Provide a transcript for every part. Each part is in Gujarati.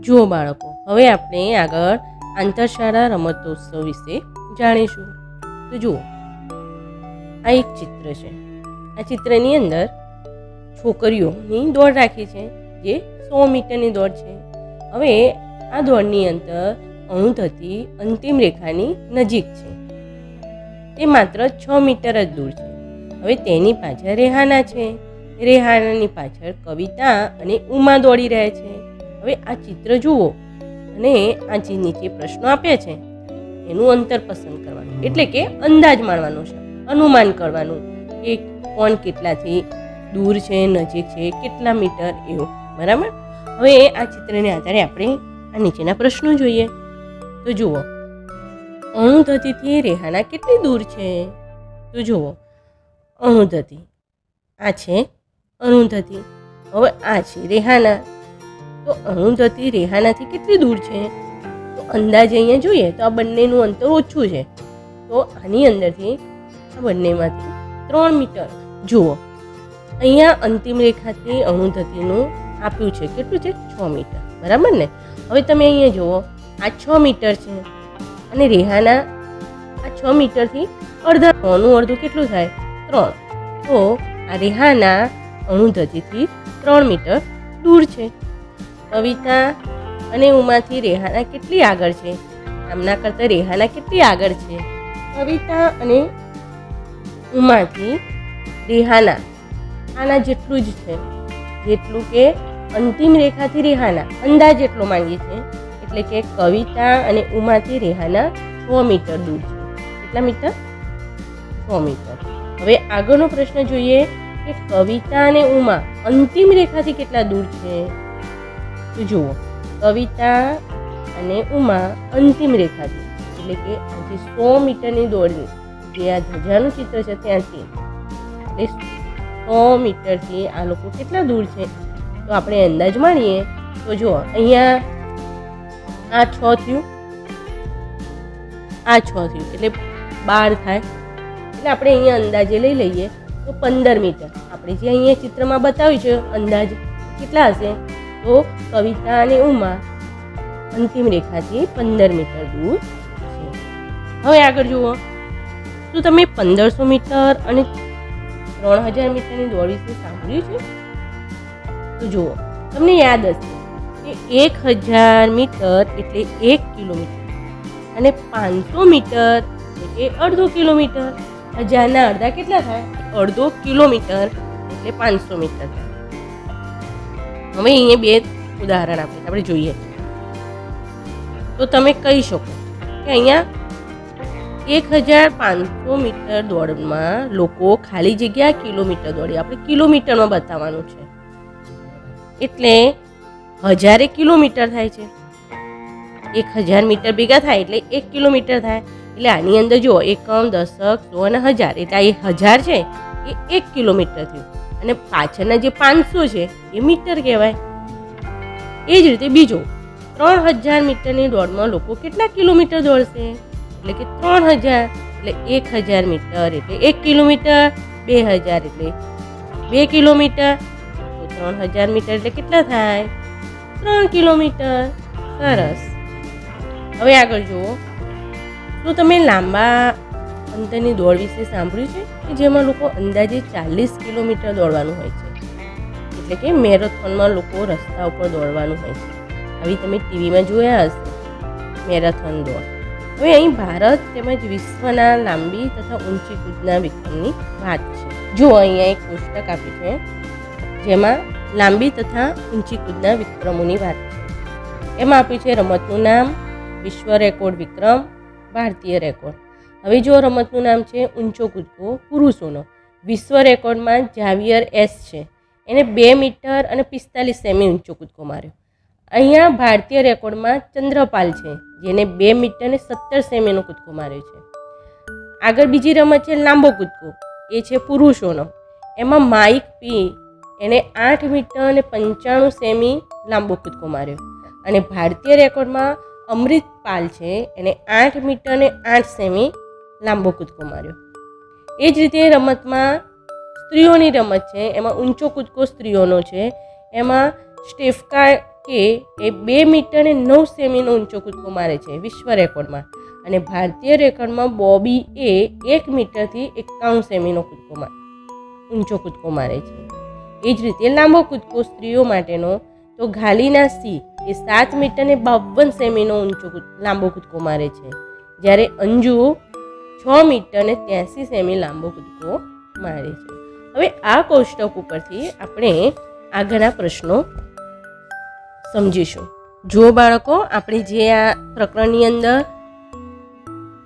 જુઓ બાળકો, હવે આપણે આગળ આંતરશાળા રમતોત્સવ વિશે જાણીશું. તો જુઓ, આ એક ચિત્ર છે. આ ચિત્રની અંદર છોકરીઓની દોડ રાખી છે, જે સો મીટરની દોડ છે. હવે આ દોડની અંદર અણુધતી અંતિમ રેખાની નજીક છે. તે માત્ર છ મીટર જ દૂર છે. હવે તેની પાછળ રેહાના છે. રેહાનાની પાછળ કવિતા અને ઉમા દોડી રહ્યા છે. હવે આ ચિત્ર જુઓ. અને આ જે નીચે પ્રશ્નો આપ્યા છે. એનું અંતર પસંદ કરવાનું. એટલે કે અંદાજ માણવાનો છે. અનુમાન કરવાનું કે કોણ કેટલાથી દૂર છે, નજીક છે, કેટલા મીટર એવું. બરાબર? હવે આ ચિત્રને આધારે આપણે આ નીચેના પ્રશ્નો જોઈએ. તો જુઓ. અણુધતીથી રેહાના કેટલી દૂર છે? તો જુઓ. અણુધતી. આ છે અણુધતી. હવે આ છે રેહાના. તો અરુંધતી રેહાનાથી કેટલી દૂર છે? તો અંદાજે અહીંયા જોઈએ તો આ બંનેનું અંતર ઓછું છે. તો આની અંદરથી આ બંનેમાંથી ત્રણ મીટર. જુઓ. અહીંયા અંતિમ રેખાથી અણુધતીનું આપ્યું છે. કેટલું છે? છ મીટર. બરાબર ને? હવે તમે અહીંયા જુઓ. આ છ મીટર છે. અને રેહાના આ છ મીટરથી અડધા ત્રણનું અડધું કેટલું થાય? ત્રણ. તો આ રેહાના અણુધતીથી ત્રણ મીટર દૂર છે. કવિતા અને ઉમાથી રેહાના કેટલી આગળ છે? આમના કરતાં રેહાના કેટલી આગળ છે? કવિતા અને ઉમાથી રેહાના આના જેટલું જ છે. જેટલું કે અંતિમ રેખાથી રેહાના અંદાજ એટલો માંગીએ છે એટલે કે કવિતા અને ઉમાથી રેહાના છ મીટર દૂર છે. કેટલા મીટર? છ મીટર. હવે આગળનો પ્રશ્ન જોઈએ કે કવિતા અને ઉમા અંતિમ રેખાથી કેટલા દૂર છે? તો જુઓ. કવિતા અને ઉમા અંતિમ રેખાથી, એટલે કે આજે સો મીટરની દોડની, જે આ ધજાનું ચિત્ર છે ત્યાંથી. એટલે સો મીટરથી આ લોકો કેટલા દૂર છે? તો આપણે અંદાજ માણીએ, તો જુઓ, અહીંયા આ છ થયું. આ છ થયું, એટલે બાર થાય. એટલે આપણે અહીંયા અંદાજે લઈ લઈએ તો પંદર મીટર. આપણે જે અહીંયા ચિત્રમાં બતાવ્યું છે, અંદાજ કેટલા હશે? તો કવિતા અને ઉમા. અંતિમ રેખાથી પંદર મીટર દૂર છે. હવે આગળ જુઓ. શું તમે પંદરસો મીટર અને ત્રણ હજાર મીટરની દોડ વિશે સાંભળ્યું છે? તો જુઓ, તમને યાદ હશે કે એક હજાર મીટર એટલે એક કિલોમીટર અને પાંચસો મીટર એટલે અડધો કિલોમીટર. હજારના અડધા કેટલા થાય? અડધો કિલોમીટર એટલે પાંચસો મીટર થાય. હવે અહીંયા બે ઉદાહરણ આપણે આપણે જોઈએ. તો તમે કહી શકો કે અહીંયા એક હજાર પાંચસો મીટર દોડમાં લોકો ખાલી જગ્યા કિલોમીટર દોડી. આપણે કિલોમીટરમાં બતાવવાનું છે. એટલે હજારે કિલોમીટર થાય છે. એક હજાર મીટર ભેગા થાય એટલે એક કિલોમીટર થાય. એટલે આની અંદર જુઓ, એકમ, દશક, સો અને હજાર. એટલે આ એ હજાર છે, એ એક કિલોમીટર થયું. અને પાછળના જે પાંચસો છે, એ મીટર કહેવાય. એ જ રીતે બીજો, ત્રણ હજાર મીટરની દોડમાં લોકો કેટલા કિલોમીટર દોડશે? એટલે કે ત્રણ હજાર, એટલે એક હજાર મીટર, એટલે એક કિલોમીટર, બે હજાર, એટલે બે કિલોમીટર ત્રણ હજાર મીટર એટલે કેટલા થાય? ત્રણ કિલોમીટર. સરસ. હવે આગળ જુઓ. શું તમે લાંબા અંતરની દોડ વિશે સાંભળ્યું છે કે જેમાં લોકો અંદાજે ચાલીસ કિલોમીટર દોડવાનું હોય છે? એટલે કે મેરેથોનમાં લોકો રસ્તા ઉપર દોડવાનું હોય છે. આવી તમે ટીવીમાં જોયા હશે. મેરેથોન દોડ. હવે અહીં ભારત તેમજ વિશ્વના લાંબી તથા ઊંચી કૂદના વિક્રમની વાત છે. જો અહીંયા એક પુસ્તક આપ્યું છે, જેમાં લાંબી તથા ઊંચી કૂદના વિક્રમોની વાત છે. એમાં આપ્યું છે રમતનું નામ, વિશ્વ રેકોર્ડ વિક્રમ, ભારતીય રેકોર્ડ. હવે જો રમતનું નામ છે ઊંચો કૂદકો, પુરુષોનો. વિશ્વ રેકોર્ડમાં જાવિયર એસ છે. એને બે મીટર અને પિસ્તાલીસ સેમી ઊંચો કૂદકો માર્યો. અહીંયા ભારતીય રેકોર્ડમાં ચંદ્રપાલ છે, જેને બે મીટર અને સત્તર સેમીનો કૂદકો માર્યો છે. આગળ બીજી રમત છે લાંબો કૂદકો, એ છે પુરુષોનો. એમાં માઇક પી એણે આઠ મીટર અને પંચાણું સેમી લાંબો કૂદકો માર્યો. અને ભારતીય રેકોર્ડમાં અમૃત પાલ છે, એને આઠ મીટર અને આઠ સેમી લાંબો કૂદકો માર્યો એ જ રીતે રમતમાં સ્ત્રીઓની રમત છે, એમાં ઊંચો કૂદકો સ્ત્રીઓનો છે, એમાં સ્ટેફકા કે એ બે મીટર અને નવ સેમીનો ઊંચો કૂદકો મારે છે, વિશ્વ રેકોર્ડમાં. અને ભારતીય રેકોર્ડમાં બોબી એ એક મીટરથી એકાણું સેમીનો કૂદકો મારે ઊંચો કૂદકો મારે છે. એ જ રીતે લાંબો કૂદકો સ્ત્રીઓ માટેનો, તો ઘાલીના સી એ સાત મીટર ને બાવન સેમીનો ઊંચો લાંબો કૂદકો મારે છે. જ્યારે અંજુ છ મીટર ને ત્યાંસી સેમી લાંબો કૂદકો મારે છે. હવે આ કોષ્ટક ઉપરથી આપણે આગળના પ્રશ્નો સમજીશું. જો બાળકો, આપણે જે આ પ્રકરણની અંદર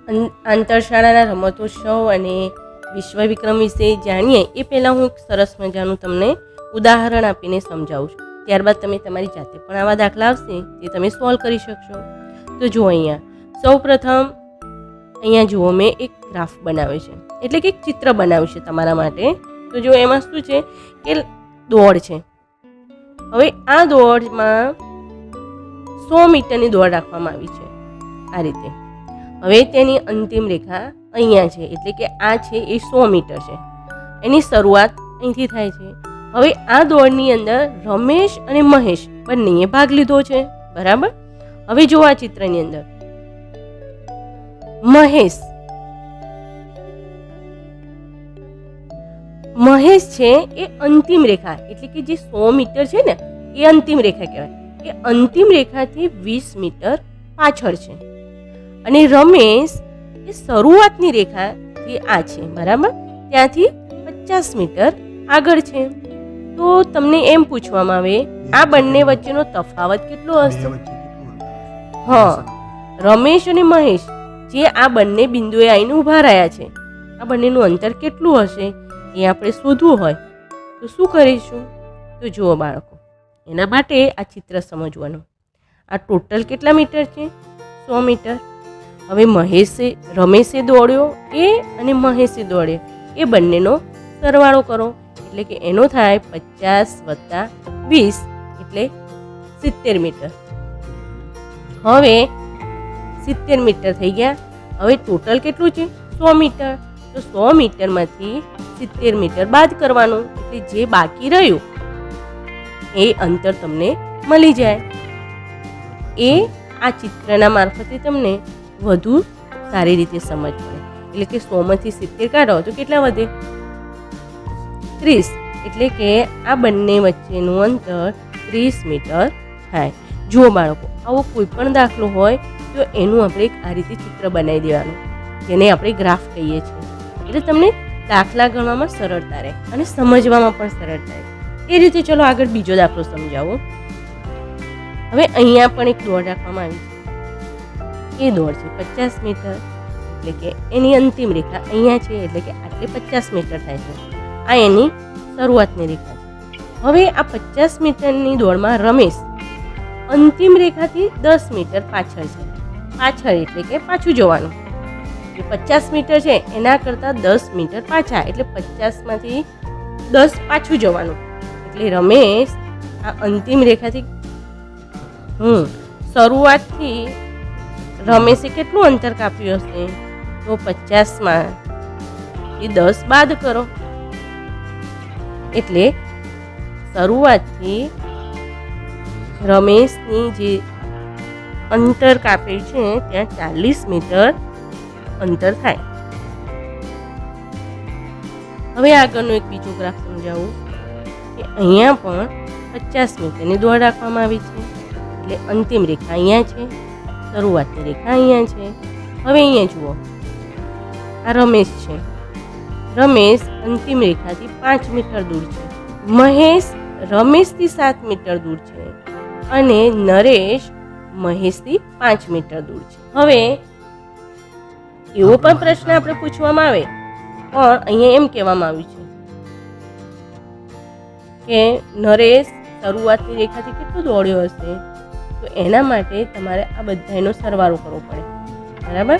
અન- આંતરશાળાના રમતોત્સવ અને વિશ્વ વિક્રમ વિશે જાણીએ, એ પહેલાં હું એક સરસ મજાનું તમને ઉદાહરણ આપીને સમજાવું છું. ત્યારબાદ તમે તમારી જાતે પણ આવા દાખલા આવશે તે તમે સોલ્વ કરી શકશો. તો જો અહીંયા. સૌ પ્રથમ અહીંયા જુઓ, મેં એક ગ્રાફ બનાવ્યો છે. એટલે કે એક ચિત્ર બનાવ્યું છે તમારા માટે. તો જો એમાં શું છે કે દોડ છે. હવે આ દોડમાં સો મીટરની દોડ રાખવામાં આવી છે આ રીતે. હવે તેની અંતિમ રેખા અહીંયા છે, એટલે કે આ છે એ સો મીટર છે. એની શરૂઆત અહીંથી થાય છે. હવે આ દોડની અંદર રમેશ અને મહેશ બંનેએ ભાગ લીધો છે. બરાબર? હવે જો આ ચિત્રની અંદર. મહેશ. મહેશ છે એ અંતિમ રેખા એટલે કે જે સો મીટર છે ને એ અંતિમ રેખા કહેવાય. એ અંતિમ રેખાથી વીસ મીટર પાછળ છે. અને રમેશ એ શરૂઆતની રેખાથી આ છે બરાબર? ત્યાંથી પચાસ મીટર આગળ છે. તો તમને એમ પૂછવામાં આવે આ બંને વચ્ચેનો તફાવત કેટલો હશે? હા. રમેશ અને મહેશ. જે આ બંને બિંદુએ આવીને ઊભા રહ્યા છે. આ બંનેનું અંતર કેટલું હશે એ આપણે શોધવું હોય. તો શું કરીશું? તો જુઓ બાળકો, એના માટે આ ચિત્ર સમજવાનું. આ ટોટલ કેટલા મીટર છે? સો મીટર. હવે મહેશે, રમેશે દોડ્યો એ અને મહેશે દોડ્યો. એ બંનેનો સરવાળો કરો. એટલે કે એનો થાય પચાસ વત્તા વીસ એટલે સિત્તેર મીટર. હવે સિત્તેર મીટર થઈ ગયા. હવે ટોટલ કેટલું છે? સો મીટર. તો સો મીટરમાંથી સિત્તેર મીટર બાદ કરવાનું. એટલે જે બાકી રહ્યું, એ અંતર તમને મળી જાય. એ આ ચિત્રના મારફતે તમને વધુ સારી રીતે સમજ પડે. એટલે કે સોમાંથી સિત્તેર કાઢો, તો કેટલા વધે? ત્રીસ. એટલે કે આ બંને વચ્ચેનું અંતર ત્રીસ મીટર થાય. જુઓ બાળકો, આવો કોઈ પણ દાખલો હોય તો એનું આપણે આ રીતે ચિત્ર બનાવી દેવાનું, જેને આપણે ગ્રાફ કહીએ છીએ. એટલે તમને દાખલા ગણવામાં સરળતા રહે અને સમજવામાં પણ સરળતા રહે. એ રીતે ચલો આગળ બીજો દાખલો સમજાવો. હવે અહીંયા પણ એક દોડ રાખવામાં આવી છે. એ દોડ છે પચાસ મીટર, એટલે કે એની અંતિમ રેખા અહીંયા છે, એટલે કે આટલે પચાસ મીટર થાય છે. આ એની શરૂઆતની રેખા છે. હવે આ પચાસ મીટરની દોડમાં રમેશ અંતિમ રેખાથી દસ મીટર પાછળ છે. પાછળ, એટલે કે પાછું જવાનું. જે પચાસ મીટર છે, એના કરતાં દસ મીટર પાછા, એટલે પચાસમાંથી દસ પાછું જવાનું. એટલે રમેશ, આ અંતિમ રેખાથી, હમ, શરૂઆતથી રમેશે કેટલું અંતર કાપ્યું હશે? તો પચાસમાં એ દસ બાદ કરો. એટલે શરૂઆતથી રમેશની જે અંતર કાપે છે, ત્યાં ચાલીસ મીટર અંતર થાય. હવે આગળનો એક બીજો ગ્રાફ સમજાવું કે અહીંયા પણ પચાસ મીટરની દોડ રાખવામાં આવી છે. એટલે અંતિમ રેખા અહીંયા છે, શરૂઆતની રેખા અહીંયા છે. હવે અહીંયા જુઓ, આ રમેશ છે. રમેશ અંતિમ રેખાથી પાંચ મીટર દૂર છે. મહેશ રમેશથી સાત મીટર દૂર છે. અને નરેશ મહેશથી પાંચ મીટર દૂર છે. હવે એવો પણ પ્રશ્ન આપણે પૂછવામાં આવે પણ અહીંયા એમ કહેવામાં આવ્યું છે કે નરેશ શરૂઆતની રેખાથી કેટલું દોડ્યો હશે તો એના માટે તમારે આ બધાનો સરવાળો કરવો પડે. બરાબર?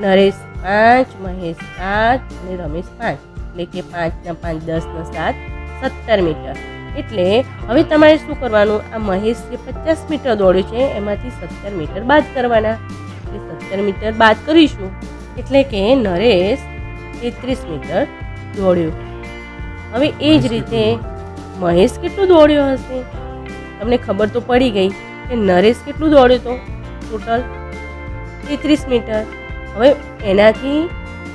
નરેશ પાંચ મહેશ સાત અને રમેશ પાંચ. એટલે કે પાંચના પાંચ દસના સાત સત્તર મીટર. એટલે હવે તમારે શું કરવાનું? આ મહેશ જે પચાસ મીટર દોડ્યું છે એમાંથી સત્તર મીટર બાદ કરવાના. એટલે સત્તર મીટર બાદ કરીશું એટલે કે નરેશ તેત્રીસ મીટર દોડ્યો. હવે એ જ રીતે મહેશ કેટલું દોડ્યો હશે? તમને ખબર તો પડી ગઈ કે નરેશ કેટલું દોડ્યો તો? ટોટલ તેત્રીસ મીટર. હવે એનાથી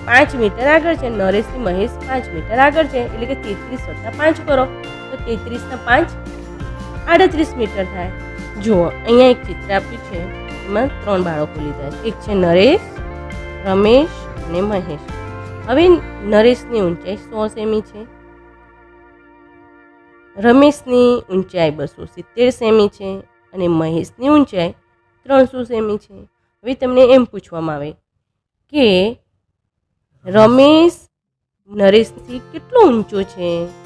પાંચ મીટર આગળ છે નરેશથી મહેશ પાંચ મીટર આગળ છે એટલે કે તેત્રીસ વત્તા પાંચ કરો. તો તેત્રીસના પાંચ આડત્રીસ મીટર થાય. જુઓ, અહીંયા એક ચિત્ર આપ્યું છે. એમાં ત્રણ બાળકો લીધા છે. એક છે નરેશ, રમેશ અને મહેશ. હવે નરેશની ઊંચાઈ સો સેમી છે. રમેશની ઊંચાઈ બસો સિત્તેર સેમી છે અને મહેશની ઊંચાઈ ત્રણસો સેમી છે. હવે તમને એમ પૂછવામાં આવે કે રમેશ, નરેશથી કેટલો ઊંચો છે?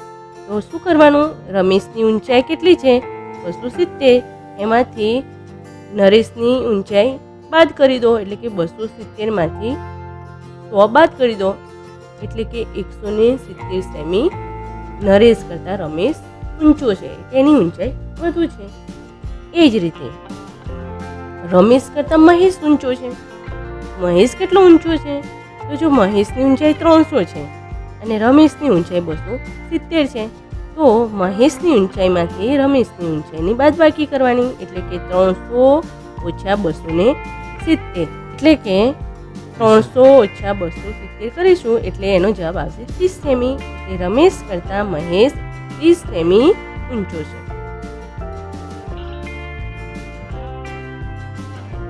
તો શું કરવાનું? રમેશની ઊંચાઈ કેટલી છે? બસો સિત્તેર. એમાંથી નરેશની ઊંચાઈ બાદ કરી દો, એટલે કે બસો સિત્તેરમાંથી સો બાદ કરી દો, એટલે કે એકસો ને સિત્તેર સેમી નરેશ કરતાં રમેશ ઊંચો છે. તેની ઊંચાઈ વધુ છે. એ જ રીતે રમેશ કરતાં મહેશ ઊંચો છે. મહેશ કેટલો ઊંચો છે? તો જો મહેશની ઊંચાઈ ત્રણસો છે અને રમેશની ઊંચાઈ બસો સિત્તેર છે. તો મહેશની ઊંચાઈમાંથી રમેશની ઊંચાઈની બાદબાકી કરવાની એટલે કે ત્રણસો ઓછા બસો ને સિત્તેર. એટલે કે ત્રણસો ઓછા બસો સિત્તેર કરીશું એટલે એનો જવાબ આવશે ત્રીસ સેમી. એ રમેશ કરતાં મહેશ ત્રીસ સેમી ઊંચો છે.